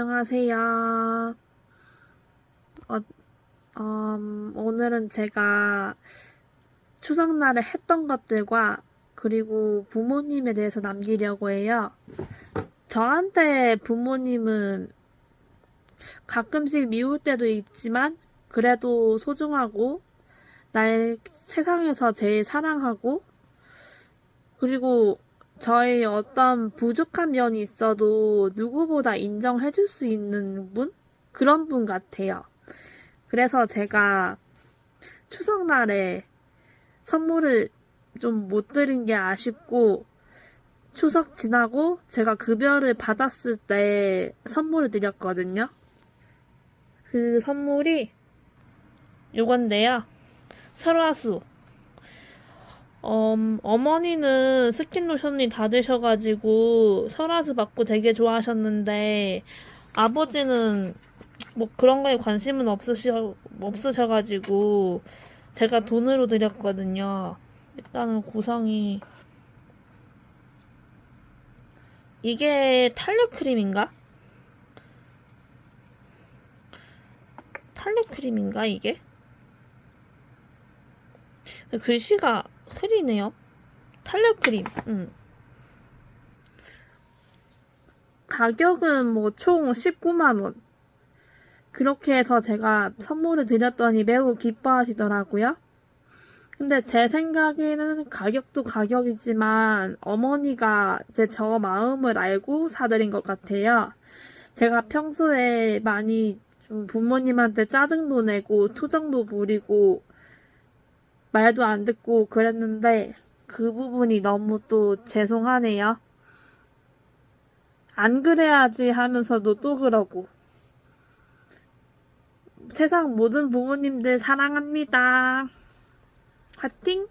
안녕하세요. 어, 음, 오늘은 제가 추석날에 했던 것들과 그리고 부모님에 대해서 남기려고 해요. 저한테 부모님은 가끔씩 미울 때도 있지만 그래도 소중하고 날 세상에서 제일 사랑하고 그리고 저의 어떤 부족한 면이 있어도 누구보다 인정해줄 수 있는 분? 그런 분 같아요. 그래서 제가 추석날에 선물을 좀 못 드린 게 아쉽고, 추석 지나고 제가 급여를 받았을 때 선물을 드렸거든요. 그 선물이 요건데요. 설화수. 음, 어머니는 스킨 로션이 다 되셔가지고 설화수 받고 되게 좋아하셨는데 아버지는 뭐 그런 거에 관심은 없으셔, 없으셔가지고 제가 돈으로 드렸거든요. 일단은 구성이 이게 탄력 크림인가? 탄력 크림인가 이게? 글씨가 흐리네요. 탄력 크림. 음. 가격은 뭐 총 19만원. 그렇게 해서 제가 선물을 드렸더니 매우 기뻐하시더라고요. 근데 제 생각에는 가격도 가격이지만 어머니가 제 저 마음을 알고 사드린 것 같아요. 제가 평소에 많이 좀 부모님한테 짜증도 내고 투정도 부리고 말도 안 듣고 그랬는데 그 부분이 너무 또 죄송하네요. 안 그래야지 하면서도 또 그러고. 세상 모든 부모님들 사랑합니다. 화팅!